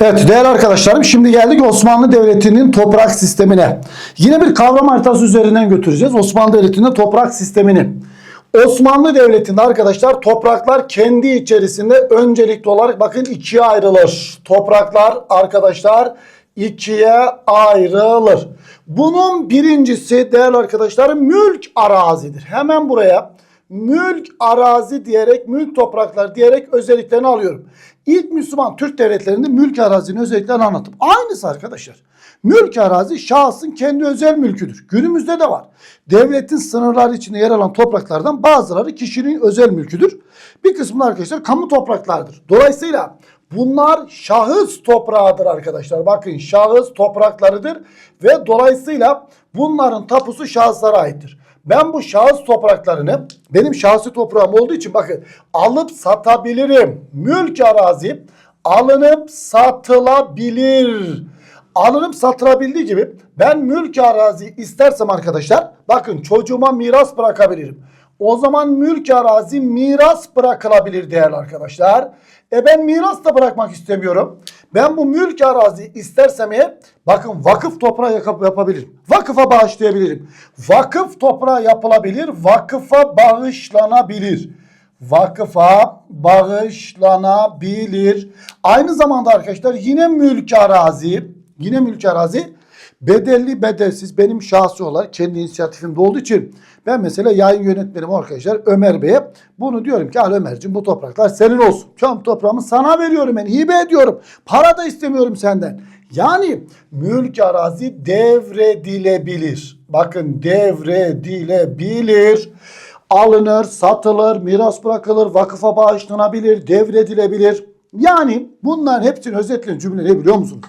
Evet değerli arkadaşlarım şimdi geldik Osmanlı Devleti'nin toprak sistemine. Yine bir kavram haritası üzerinden götüreceğiz Osmanlı Devleti'nin toprak sistemini. Osmanlı Devleti'nde arkadaşlar topraklar kendi içerisinde öncelikli olarak bakın ikiye ayrılır. Topraklar arkadaşlar ikiye ayrılır. Bunun birincisi değerli arkadaşlar mülk arazidir. Hemen buraya mülk arazi diyerek mülk topraklar diyerek özelliklerini alıyorum. İlk Müslüman Türk devletlerinde mülk arazinin özelliklerini anlattım. Aynısı arkadaşlar. Mülk arazi şahsın kendi özel mülküdür. Günümüzde de var. Devletin sınırları içinde yer alan topraklardan bazıları kişinin özel mülküdür. Bir kısmı da arkadaşlar kamu topraklardır. Dolayısıyla bunlar şahıs toprağıdır arkadaşlar. Bakın şahıs topraklarıdır ve dolayısıyla bunların tapusu şahıslara aittir. Ben bu şahıs topraklarını benim şahsi toprağım olduğu için bakın alıp satabilirim. Mülk arazi alınıp satılabilir. Alınıp satılabildiği gibi ben mülk arazi istersem arkadaşlar bakın çocuğuma miras bırakabilirim. O zaman mülk arazi miras bırakılabilir değerli arkadaşlar. E ben miras da bırakmak istemiyorum. Ben bu mülk arazi istersem eğer bakın vakıf toprağı yap- yapabilirim. Vakıfa bağışlayabilirim. Vakıf toprağı yapılabilir. Vakıfa bağışlanabilir. Vakıfa bağışlanabilir. Aynı zamanda arkadaşlar yine mülk arazi yine mülk arazi bedelli bedelsiz benim şahsi olarak kendi inisiyatifimde olduğu için ben mesela yayın yönetmenim arkadaşlar Ömer Bey'e bunu diyorum ki al Ömerciğim bu topraklar senin olsun. Tüm toprağımı sana veriyorum ben hibe ediyorum. Para da istemiyorum senden. Yani mülk arazi devredilebilir. Bakın devredilebilir. Alınır, satılır, miras bırakılır, vakıfa bağışlanabilir, devredilebilir. Yani bunların hepsinin özetleyen cümle ne biliyor musunuz?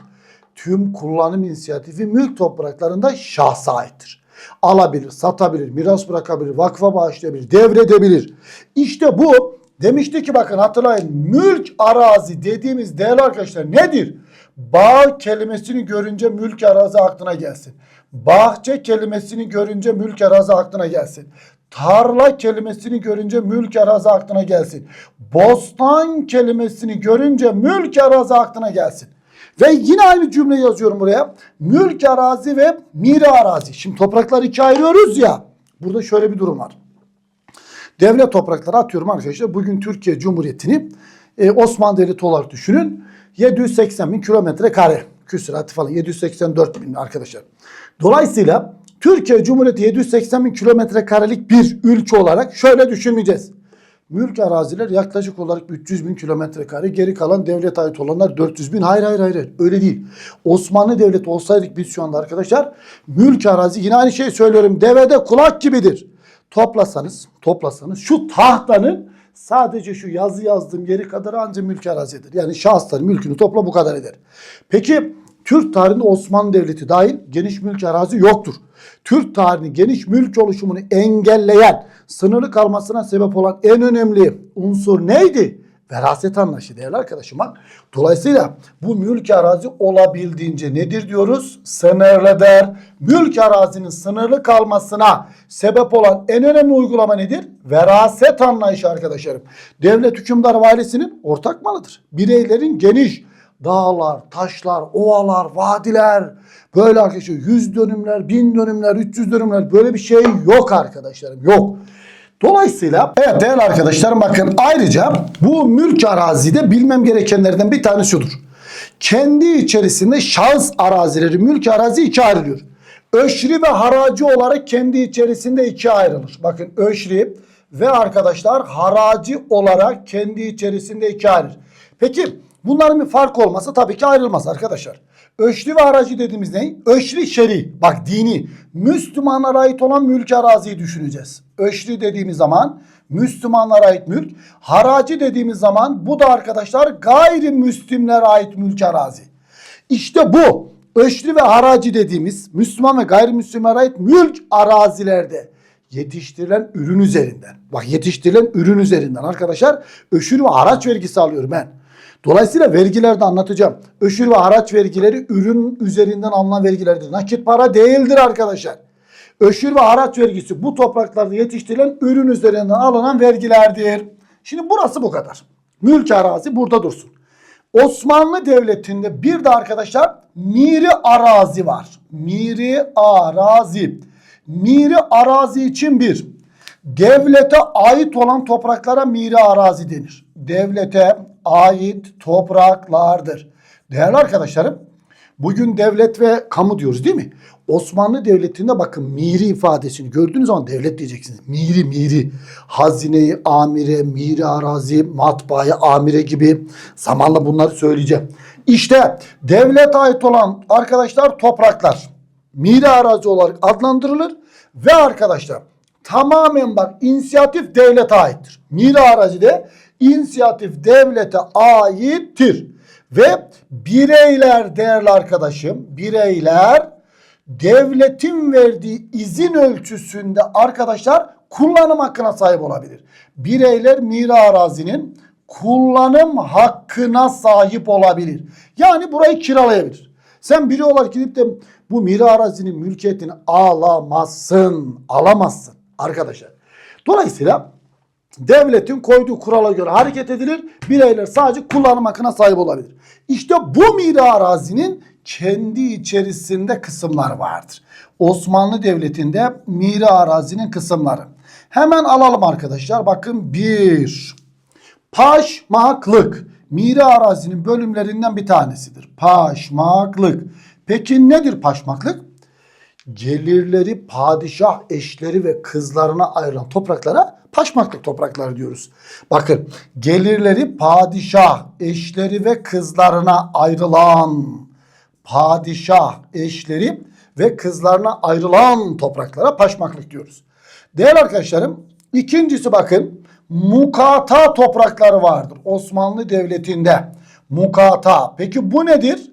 Tüm kullanım inisiyatifi mülk topraklarında şahsa aittir. Alabilir, satabilir, miras bırakabilir, vakfa bağışlayabilir, devredebilir. İşte bu demişti ki bakın hatırlayın mülk arazi dediğimiz değerli arkadaşlar nedir? Bağ kelimesini görünce mülk arazi aklına gelsin. Bahçe kelimesini görünce mülk arazi aklına gelsin. Tarla kelimesini görünce mülk arazi aklına gelsin. Bostan kelimesini görünce mülk arazi aklına gelsin. Ve yine aynı cümle yazıyorum buraya. Mülk arazi ve mira arazi. Şimdi toprakları ikiye ayırıyoruz ya. Burada şöyle bir durum var. Devlet toprakları atıyorum arkadaşlar. Bugün Türkiye Cumhuriyeti'ni e, Osmanlı Devleti olarak düşünün. 780 bin kilometre kare. Küsuratı falan 784 bin arkadaşlar. Dolayısıyla Türkiye Cumhuriyeti 780 bin kilometre karelik bir ülke olarak şöyle düşünmeyeceğiz. Mülk araziler yaklaşık olarak 300 bin kilometre kare. Geri kalan devlet ait olanlar 400 bin. Hayır hayır hayır. Öyle değil. Osmanlı Devleti olsaydık biz şu anda arkadaşlar mülk arazi yine aynı şeyi söylüyorum. Devede kulak gibidir. Toplasanız, toplasanız şu tahtanın sadece şu yazı yazdığım yeri kadar ancak mülk arazidir. Yani şahısların mülkünü topla bu kadar eder. Peki Türk tarihinde Osmanlı Devleti dahil geniş mülk arazi yoktur. Türk tarihinin geniş mülk oluşumunu engelleyen, sınırlı kalmasına sebep olan en önemli unsur neydi? Veraset anlayışı değerli arkadaşım. bak. Dolayısıyla bu mülk arazi olabildiğince nedir diyoruz? Sınırlıdır. Mülk arazinin sınırlı kalmasına sebep olan en önemli uygulama nedir? Veraset anlayışı arkadaşlarım. Devlet hükümdar ailesinin ortak malıdır. Bireylerin geniş dağlar, taşlar, ovalar, vadiler böyle arkadaşlar yüz dönümler, bin dönümler, 300 dönümler böyle bir şey yok arkadaşlarım yok. Dolayısıyla evet değerli arkadaşlarım bakın ayrıca bu mülk arazide bilmem gerekenlerden bir tanesi şudur. Kendi içerisinde şahıs arazileri mülk arazi ikiye ayrılıyor. Öşri ve haracı olarak kendi içerisinde ikiye ayrılır. Bakın öşri ve arkadaşlar haracı olarak kendi içerisinde ikiye ayrılır. Peki bunların bir fark olmasa tabii ki ayrılmaz arkadaşlar. Öşri ve haracı dediğimiz ne? Öşri şer'i. Bak dini. Müslümanlara ait olan mülk araziyi düşüneceğiz. Öşri dediğimiz zaman Müslümanlara ait mülk. Haracı dediğimiz zaman bu da arkadaşlar gayrimüslimlere ait mülk arazi. İşte bu öşri ve haracı dediğimiz Müslüman ve gayrimüslimlere ait mülk arazilerde yetiştirilen ürün üzerinden. Bak yetiştirilen ürün üzerinden arkadaşlar öşür ve haraç vergisi alıyorum ben. Dolayısıyla vergilerde anlatacağım. Öşür ve haraç vergileri ürün üzerinden alınan vergilerdir. Nakit para değildir arkadaşlar. Öşür ve haraç vergisi bu topraklarda yetiştirilen ürün üzerinden alınan vergilerdir. Şimdi burası bu kadar. Mülk arazi burada dursun. Osmanlı Devleti'nde bir de arkadaşlar miri arazi var. Miri arazi. Miri arazi için bir. Devlete ait olan topraklara miri arazi denir. Devlete ait topraklardır. Değerli arkadaşlarım, bugün devlet ve kamu diyoruz değil mi? Osmanlı Devleti'nde bakın miri ifadesini gördüğünüz zaman devlet diyeceksiniz. Miri miri. Hazineyi amire, miri arazi, matbaayı amire gibi zamanla bunları söyleyeceğim. İşte devlete ait olan arkadaşlar topraklar miri arazi olarak adlandırılır ve arkadaşlar tamamen bak inisiyatif devlete aittir. Miri arazide inisiyatif devlete aittir. Ve bireyler değerli arkadaşım bireyler devletin verdiği izin ölçüsünde arkadaşlar kullanım hakkına sahip olabilir. Bireyler miri arazinin kullanım hakkına sahip olabilir. Yani burayı kiralayabilir. Sen biri olarak gidip de bu miri arazinin mülkiyetini alamazsın. Alamazsın arkadaşlar. Dolayısıyla devletin koyduğu kurala göre hareket edilir. Bireyler sadece kullanım hakkına sahip olabilir. İşte bu miri arazinin kendi içerisinde kısımlar vardır. Osmanlı Devleti'nde miri arazinin kısımları. Hemen alalım arkadaşlar. Bakın bir. Paşmaklık. Miri arazinin bölümlerinden bir tanesidir. Paşmaklık. Peki nedir paşmaklık? gelirleri padişah eşleri ve kızlarına ayrılan topraklara paşmaklık toprakları diyoruz. Bakın gelirleri padişah eşleri ve kızlarına ayrılan padişah eşleri ve kızlarına ayrılan topraklara paşmaklık diyoruz. Değerli arkadaşlarım ikincisi bakın mukata toprakları vardır Osmanlı Devleti'nde. Mukata. Peki bu nedir?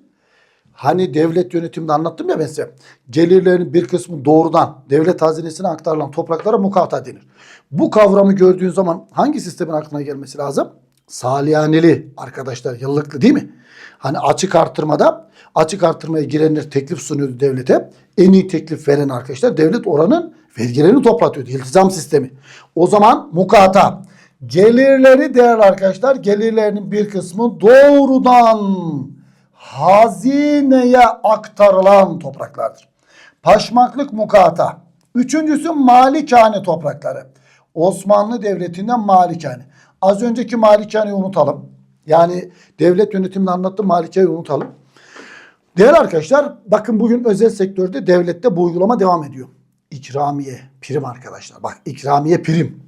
Hani devlet yönetiminde anlattım ya ben size. Gelirlerin bir kısmı doğrudan devlet hazinesine aktarılan topraklara mukata denir. Bu kavramı gördüğün zaman hangi sistemin aklına gelmesi lazım? Saliyaneli arkadaşlar yıllıklı değil mi? Hani açık artırmada açık artırmaya girenler teklif sunuyordu devlete. En iyi teklif veren arkadaşlar devlet oranın vergilerini toplatıyordu. İltizam sistemi. O zaman mukata. Gelirleri değerli arkadaşlar gelirlerinin bir kısmı doğrudan hazineye aktarılan topraklardır. Paşmaklık mukata. Üçüncüsü malikane toprakları. Osmanlı Devleti'nden malikane. Az önceki malikaneyi unutalım. Yani devlet yönetimini anlattım malikaneyi unutalım. Değerli arkadaşlar bakın bugün özel sektörde devlette bu uygulama devam ediyor. İkramiye, prim arkadaşlar. Bak ikramiye prim.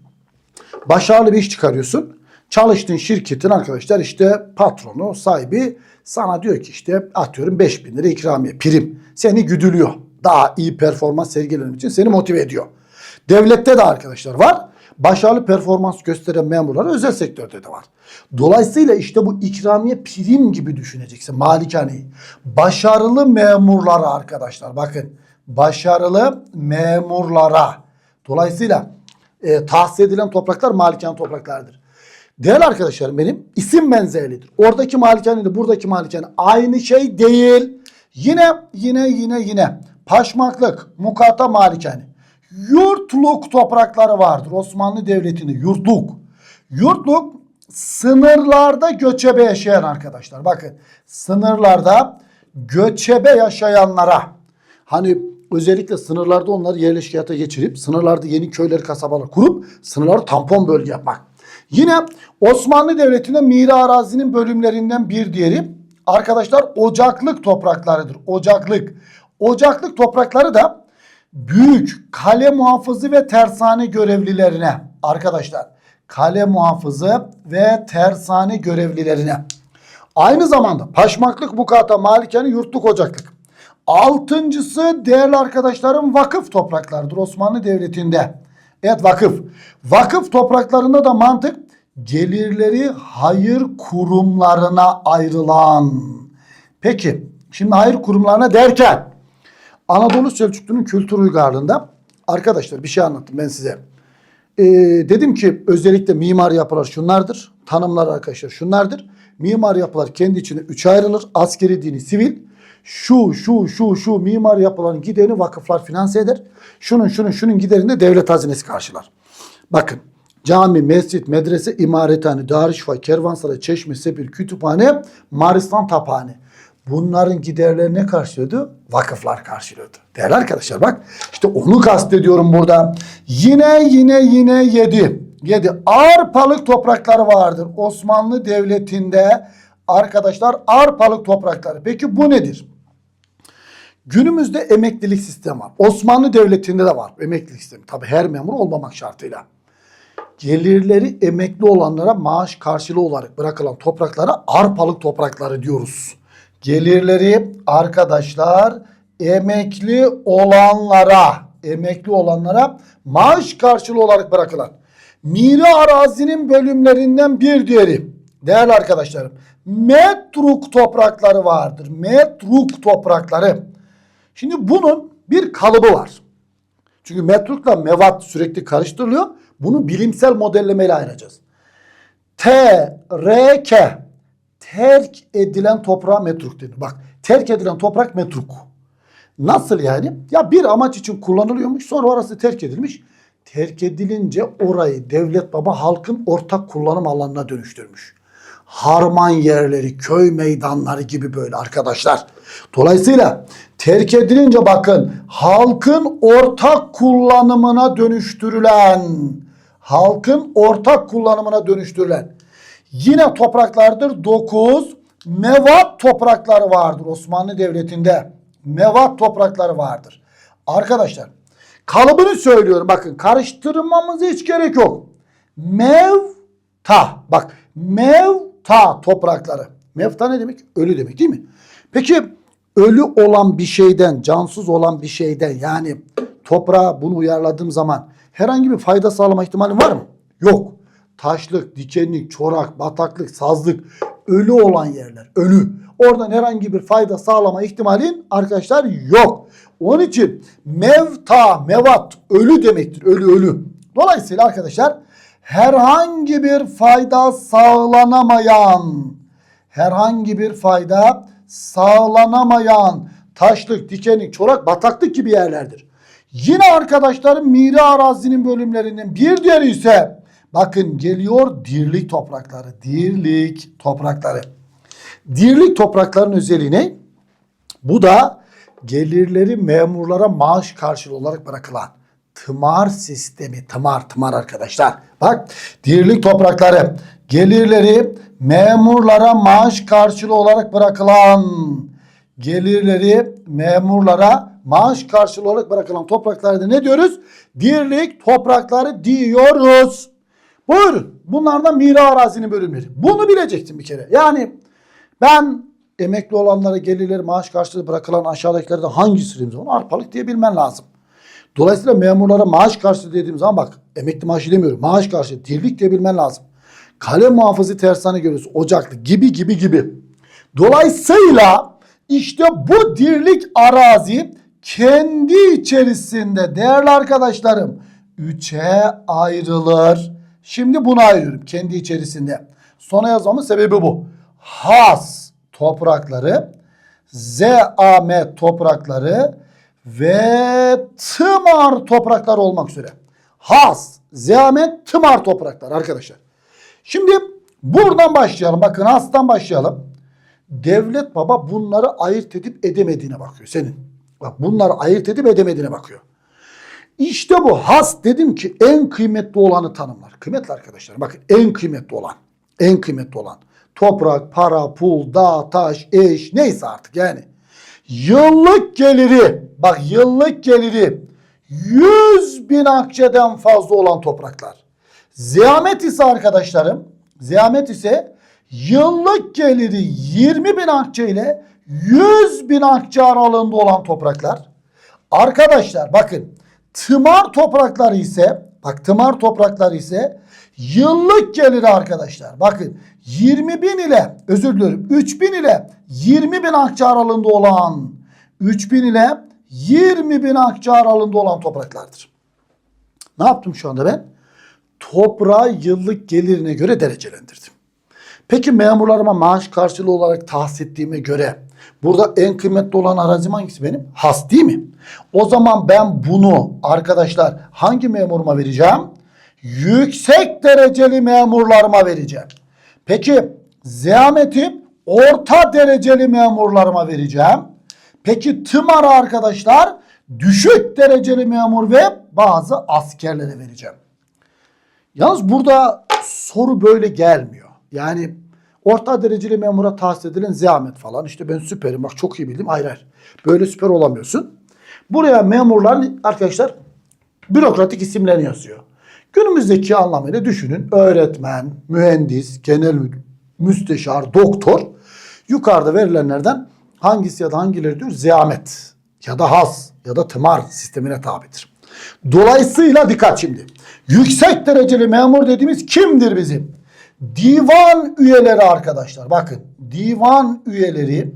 Başarılı bir iş çıkarıyorsun. Çalıştığın şirketin arkadaşlar işte patronu, sahibi sana diyor ki işte atıyorum 5000 lira ikramiye, prim. Seni güdülüyor. Daha iyi performans sergilemek için seni motive ediyor. Devlette de arkadaşlar var. Başarılı performans gösteren memurlar özel sektörde de var. Dolayısıyla işte bu ikramiye prim gibi düşüneceksin malikaneyi. Başarılı memurlara arkadaşlar bakın. Başarılı memurlara. Dolayısıyla e, tahsis edilen topraklar malikane topraklardır. Değerli arkadaşlarım benim isim benzerliğidir. Oradaki malikane ile buradaki malikane aynı şey değil. Yine yine yine yine paşmaklık, mukata malikane. Yurtluk toprakları vardır Osmanlı Devleti'nde yurtluk. Yurtluk sınırlarda göçebe yaşayan arkadaşlar. Bakın sınırlarda göçebe yaşayanlara hani özellikle sınırlarda onları yerleşke hayata geçirip sınırlarda yeni köyler kasabalar kurup sınırları tampon bölge yapmak. Yine Osmanlı Devleti'nde miri arazinin bölümlerinden bir diğeri arkadaşlar ocaklık topraklarıdır. Ocaklık. Ocaklık toprakları da büyük kale muhafızı ve tersane görevlilerine arkadaşlar kale muhafızı ve tersane görevlilerine aynı zamanda paşmaklık mukata malikane yurtluk ocaklık altıncısı değerli arkadaşlarım vakıf topraklarıdır Osmanlı Devleti'nde evet vakıf vakıf topraklarında da mantık gelirleri hayır kurumlarına ayrılan peki şimdi hayır kurumlarına derken Anadolu Selçuklu'nun kültür uygarlığında arkadaşlar bir şey anlattım ben size. Ee, dedim ki özellikle mimar yapılar şunlardır. Tanımlar arkadaşlar şunlardır. Mimar yapılar kendi içinde üç ayrılır. Askeri, dini, sivil. Şu, şu, şu, şu mimar yapıların giderini vakıflar finanse eder. Şunun, şunun, şunun giderini de devlet hazinesi karşılar. Bakın Cami, mescit, medrese, imarethane, darüşşafa, kervansaray, çeşme, sepir, kütüphane, maristan taphane. Bunların giderleri ne karşılıyordu? Vakıflar karşılıyordu. Değerli arkadaşlar bak işte onu kastediyorum burada. Yine yine yine yedi. Yedi. Arpalık toprakları vardır. Osmanlı Devleti'nde arkadaşlar arpalık toprakları. Peki bu nedir? Günümüzde emeklilik sistemi var. Osmanlı Devleti'nde de var emeklilik sistemi. Tabi her memur olmamak şartıyla. Gelirleri emekli olanlara maaş karşılığı olarak bırakılan topraklara arpalık toprakları diyoruz. Gelirleri arkadaşlar emekli olanlara emekli olanlara maaş karşılığı olarak bırakılan miri arazinin bölümlerinden bir diğeri değerli arkadaşlarım metruk toprakları vardır. Metruk toprakları. Şimdi bunun bir kalıbı var. Çünkü metrukla mevat sürekli karıştırılıyor. Bunu bilimsel modellemeyle ayıracağız. T, R, K. Terk edilen toprağa metruk denir. Bak terk edilen toprak metruk. Nasıl yani? Ya bir amaç için kullanılıyormuş sonra orası terk edilmiş. Terk edilince orayı devlet baba halkın ortak kullanım alanına dönüştürmüş. Harman yerleri, köy meydanları gibi böyle arkadaşlar. Dolayısıyla terk edilince bakın halkın ortak kullanımına dönüştürülen halkın ortak kullanımına dönüştürülen yine topraklardır 9 mevat toprakları vardır Osmanlı Devleti'nde. Mevat toprakları vardır. Arkadaşlar kalıbını söylüyorum bakın karıştırmamıza hiç gerek yok. Mevta bak mevta toprakları. Mevta ne demek? Ölü demek değil mi? Peki ölü olan bir şeyden, cansız olan bir şeyden yani toprağa bunu uyarladığım zaman herhangi bir fayda sağlama ihtimali var mı? Yok. Taşlık, dikenlik, çorak, bataklık, sazlık, ölü olan yerler, ölü. Oradan herhangi bir fayda sağlama ihtimalin arkadaşlar yok. Onun için mevta, mevat ölü demektir. Ölü ölü. Dolayısıyla arkadaşlar herhangi bir fayda sağlanamayan herhangi bir fayda sağlanamayan taşlık, dikenlik, çorak, bataklık gibi yerlerdir. Yine arkadaşlarım miri arazinin bölümlerinden bir diğeri ise bakın geliyor dirlik toprakları. Dirlik toprakları. Dirlik toprakların özelliği ne? Bu da gelirleri memurlara maaş karşılığı olarak bırakılan tımar sistemi. Tımar, tımar arkadaşlar. Bak dirlik toprakları gelirleri memurlara maaş karşılığı olarak bırakılan gelirleri memurlara maaş karşılığı olarak bırakılan topraklarda ne diyoruz? Dirlik toprakları diyoruz. Buyurun. Bunlardan mira arazinin bölümleri. Bunu bileceksin bir kere. Yani ben emekli olanlara gelirleri maaş karşılığı bırakılan aşağıdakilerden hangisi zaman arpalık diye bilmen lazım. Dolayısıyla memurlara maaş karşılığı dediğim zaman bak emekli maaşı demiyorum. Maaş karşılığı dirlik diye bilmen lazım. Kale muhafızı tersane görüyoruz. Ocaklı gibi gibi gibi. Dolayısıyla işte bu dirlik arazi kendi içerisinde değerli arkadaşlarım üçe ayrılır. Şimdi bunu ayırıyorum kendi içerisinde. Sona yazmamın sebebi bu. Has toprakları, ZAM toprakları ve tımar topraklar olmak üzere. Has, zahmet, tımar topraklar arkadaşlar. Şimdi buradan başlayalım. Bakın hastan başlayalım. Devlet baba bunları ayırt edip edemediğine bakıyor senin. Bak bunları ayırt edip edemediğine bakıyor. İşte bu has dedim ki en kıymetli olanı tanımlar. Kıymetli arkadaşlar bakın en kıymetli olan. En kıymetli olan. Toprak, para, pul, dağ, taş, eş neyse artık yani. Yıllık geliri bak yıllık geliri 100 bin akçeden fazla olan topraklar. Ziyamet ise arkadaşlarım ziyamet ise yıllık geliri 20 bin akçe ile 100 bin akçe aralığında olan topraklar. Arkadaşlar bakın tımar toprakları ise bak tımar toprakları ise yıllık geliri arkadaşlar bakın 20 bin ile özür diliyorum 3 bin ile 20 bin akçe aralığında olan 3 bin ile 20 bin akçe aralığında olan topraklardır. Ne yaptım şu anda ben? Toprağı yıllık gelirine göre derecelendirdim. Peki memurlarıma maaş karşılığı olarak tahsis ettiğime göre burada en kıymetli olan arazim hangisi benim? Has değil mi? O zaman ben bunu arkadaşlar hangi memuruma vereceğim? yüksek dereceli memurlarıma vereceğim. Peki zahmeti orta dereceli memurlarıma vereceğim. Peki tımara arkadaşlar düşük dereceli memur ve bazı askerlere vereceğim. Yalnız burada soru böyle gelmiyor. Yani orta dereceli memura tahsis edilen zahmet falan işte ben süperim bak çok iyi bildim. Hayır hayır. Böyle süper olamıyorsun. Buraya memurların arkadaşlar bürokratik isimlerini yazıyor. Günümüzdeki anlamıyla düşünün. Öğretmen, mühendis, genel müsteşar, doktor. Yukarıda verilenlerden hangisi ya da hangileri diyor? Zahmet ya da has ya da tımar sistemine tabidir. Dolayısıyla dikkat şimdi. Yüksek dereceli memur dediğimiz kimdir bizim? Divan üyeleri arkadaşlar. Bakın divan üyeleri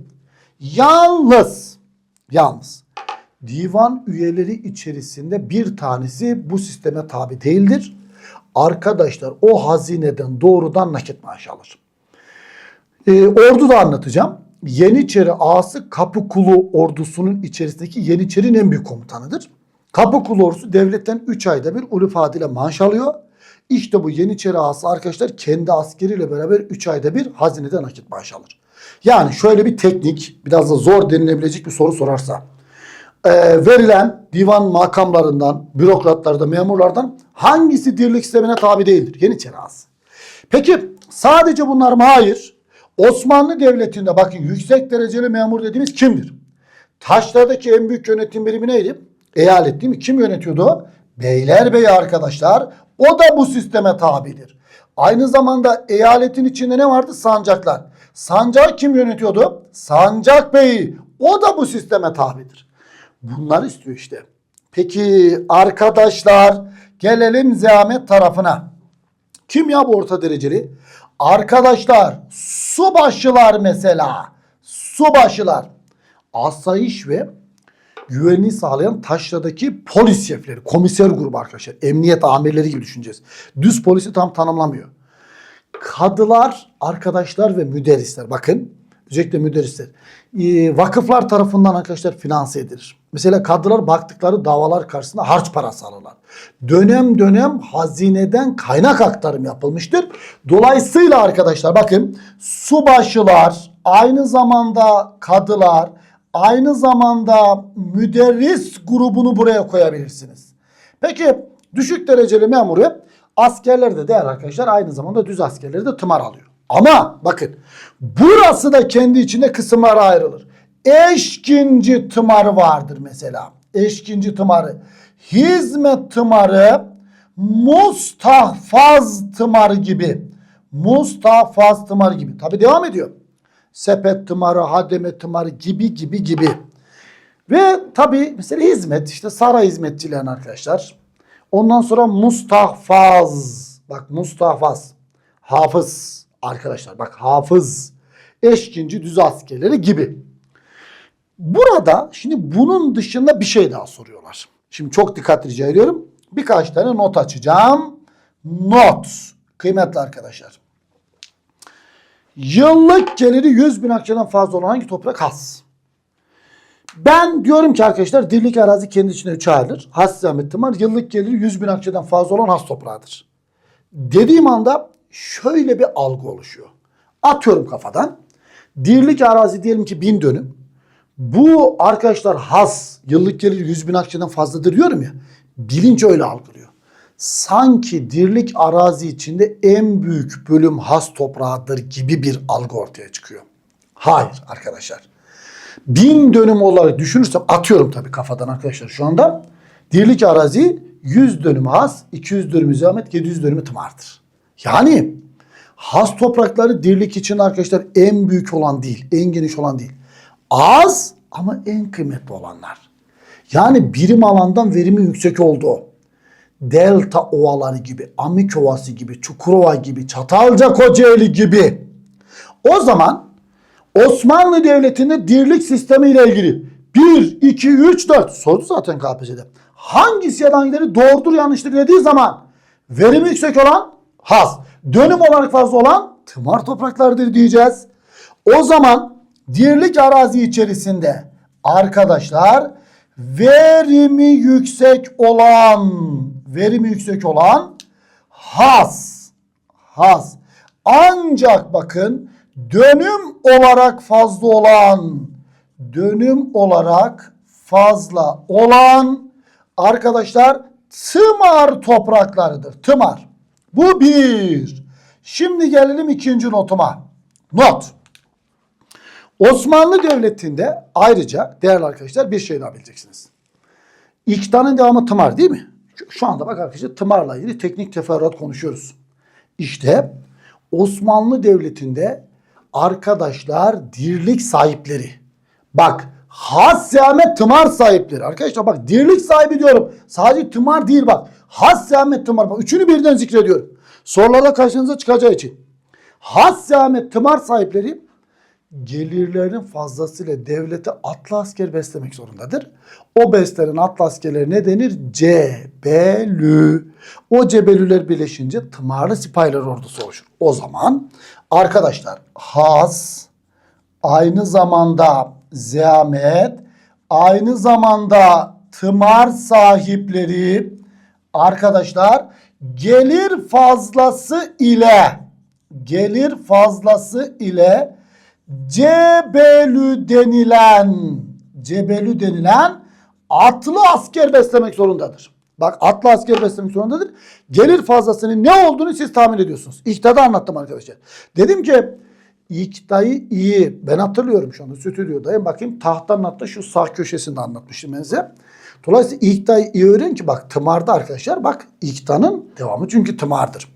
yalnız yalnız divan üyeleri içerisinde bir tanesi bu sisteme tabi değildir. Arkadaşlar o hazineden doğrudan nakit maaş alır. Ee, ordu da anlatacağım. Yeniçeri ağası Kapıkulu ordusunun içerisindeki Yeniçeri'nin en büyük komutanıdır. Kapıkulu ordusu devletten 3 ayda bir uluf adıyla maaş alıyor. İşte bu Yeniçeri ağası arkadaşlar kendi askeriyle beraber 3 ayda bir hazineden nakit maaş alır. Yani şöyle bir teknik, biraz da zor denilebilecek bir soru sorarsa. Ee, verilen divan makamlarından, bürokratlardan, memurlardan hangisi dirlik sistemine tabi değildir? Yeniçeri ağası. Peki sadece bunlar mı? Hayır. Osmanlı Devleti'nde bakın yüksek dereceli memur dediğimiz kimdir? Taşlardaki en büyük yönetim birimi neydi? Eyalet değil mi? Kim yönetiyordu? Beylerbeyi arkadaşlar. O da bu sisteme tabidir. Aynı zamanda eyaletin içinde ne vardı? Sancaklar. Sancağı kim yönetiyordu? Sancak Bey. O da bu sisteme tabidir. Bunlar istiyor işte. Peki arkadaşlar gelelim zahmet tarafına. Kim ya bu orta dereceli? Arkadaşlar subaşılar mesela. Subaşılar. Asayiş ve güvenliği sağlayan taşradaki polis şefleri, komiser grubu arkadaşlar. Emniyet amirleri gibi düşüneceğiz. Düz polisi tam tanımlamıyor. Kadılar, arkadaşlar ve müderrisler. Bakın özellikle müderrisler. Ee, vakıflar tarafından arkadaşlar finanse edilir. Mesela kadılar baktıkları davalar karşısında harç parası alırlar. Dönem dönem hazineden kaynak aktarım yapılmıştır. Dolayısıyla arkadaşlar bakın subaşılar, aynı zamanda kadılar, aynı zamanda müderris grubunu buraya koyabilirsiniz. Peki düşük dereceli memuru askerler de değer arkadaşlar aynı zamanda düz askerleri de tımar alıyor. Ama bakın burası da kendi içinde kısımlara ayrılır. Eşkinci tımar vardır mesela. Eşkinci tımarı. Hizmet tımarı mustahfaz tımarı gibi. Mustahfaz tımarı gibi. Tabi devam ediyor. Sepet tımarı, hademe tımarı gibi gibi gibi. Ve tabi mesela hizmet işte saray hizmetçilerin arkadaşlar. Ondan sonra mustahfaz. Bak mustahfaz. Hafız arkadaşlar. Bak hafız. Eşkinci düz askerleri gibi. Burada şimdi bunun dışında bir şey daha soruyorlar. Şimdi çok dikkat rica ediyorum. Birkaç tane not açacağım. Not. Kıymetli arkadaşlar. Yıllık geliri 100 bin akçeden fazla olan hangi toprak has? Ben diyorum ki arkadaşlar dirlik arazi kendi içinde 3 ayrılır. Has zahmetim var. Yıllık geliri 100 bin akçeden fazla olan has toprağıdır. Dediğim anda şöyle bir algı oluşuyor. Atıyorum kafadan. Dirlik arazi diyelim ki 1000 dönüm. Bu arkadaşlar has yıllık gelir 100 bin akçeden fazladır diyorum ya. Bilinç öyle algılıyor. Sanki dirlik arazi içinde en büyük bölüm has toprağıdır gibi bir algı ortaya çıkıyor. Hayır arkadaşlar. Bin dönüm olarak düşünürsem atıyorum tabii kafadan arkadaşlar şu anda. Dirlik arazi 100 dönüm has, 200 dönüm zahmet, 700 dönümü tımardır. Yani has toprakları dirlik için arkadaşlar en büyük olan değil, en geniş olan değil. Az ama en kıymetli olanlar. Yani birim alandan verimi yüksek olduğu. Delta ovaları gibi, Amik Ovası gibi, Çukurova gibi, Çatalca Kocaeli gibi. O zaman Osmanlı Devleti'nde dirlik sistemi ile ilgili 1, 2, 3, 4 sordu zaten KPSS'de. Hangisi ya da doğrudur yanlıştır dediği zaman verimi yüksek olan has, dönüm olarak fazla olan tımar topraklardır diyeceğiz. O zaman dirlik arazi içerisinde arkadaşlar verimi yüksek olan verimi yüksek olan has. Has. Ancak bakın dönüm olarak fazla olan dönüm olarak fazla olan arkadaşlar tımar topraklarıdır. Tımar. Bu bir. Şimdi gelelim ikinci notuma. Not. Osmanlı Devleti'nde ayrıca değerli arkadaşlar bir şey daha bileceksiniz. İktanın devamı tımar değil mi? Şu- anda bak arkadaşlar tımarla ilgili teknik teferruat konuşuyoruz. İşte Osmanlı Devleti'nde arkadaşlar dirlik sahipleri. Bak has zahmet tımar sahipleri. Arkadaşlar bak dirlik sahibi diyorum. Sadece tımar değil bak. Has zahmet tımar. Bak üçünü birden zikrediyorum. Sorularda karşınıza çıkacağı için. Has zahmet tımar sahipleri gelirlerinin fazlasıyla devlete atlı asker beslemek zorundadır. O beslerin atlı askerleri ne denir? Cebelü. O cebelüler birleşince tımarlı sipahiler ordusu oluşur. O zaman arkadaşlar has aynı zamanda zahmet aynı zamanda tımar sahipleri arkadaşlar gelir fazlası ile gelir fazlası ile Cebelü denilen Cebelü denilen atlı asker beslemek zorundadır. Bak atlı asker beslemek zorundadır. Gelir fazlasının ne olduğunu siz tahmin ediyorsunuz. İktada anlattım arkadaşlar. Dedim ki İktayı iyi. Ben hatırlıyorum şu anda stüdyodayım. Bakayım tahtanın hatta şu sağ köşesinde anlatmıştım ben size. Dolayısıyla İktayı iyi öğren ki bak tımarda arkadaşlar. Bak İkta'nın devamı çünkü tımardır.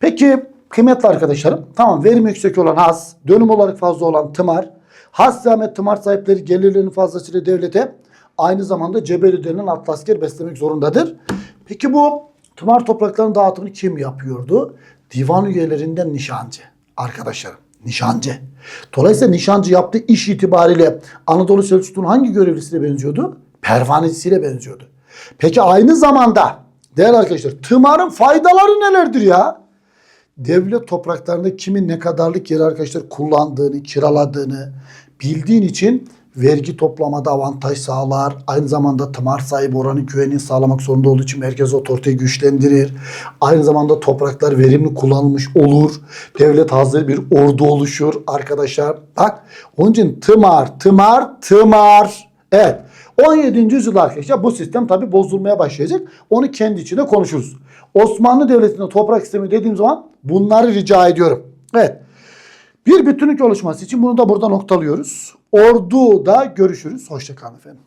Peki kıymetli arkadaşlarım tamam verim yüksek olan has, dönüm olarak fazla olan tımar, has zahmet tımar sahipleri gelirlerinin fazlasıyla devlete aynı zamanda cebeli denilen atlı asker beslemek zorundadır. Peki bu tımar topraklarının dağıtımını kim yapıyordu? Divan üyelerinden nişancı. Arkadaşlarım nişancı. Dolayısıyla nişancı yaptığı iş itibariyle Anadolu Selçuklu'nun hangi görevlisine benziyordu? Pervanecisiyle benziyordu. Peki aynı zamanda değerli arkadaşlar tımarın faydaları nelerdir ya? Devlet topraklarında kimin ne kadarlık yeri arkadaşlar kullandığını, kiraladığını bildiğin için vergi toplamada avantaj sağlar. Aynı zamanda tımar sahibi oranın güvenliğini sağlamak zorunda olduğu için merkez otoriteyi güçlendirir. Aynı zamanda topraklar verimli kullanılmış olur. Devlet hazır bir ordu oluşur arkadaşlar. Bak onun için tımar, tımar, tımar. Evet. 17. yüzyılda arkadaşlar bu sistem tabi bozulmaya başlayacak. Onu kendi içinde konuşuruz. Osmanlı Devleti'nde toprak sistemi dediğim zaman bunları rica ediyorum. Evet. Bir bütünlük oluşması için bunu da burada noktalıyoruz. Ordu'da görüşürüz. Hoşçakalın efendim.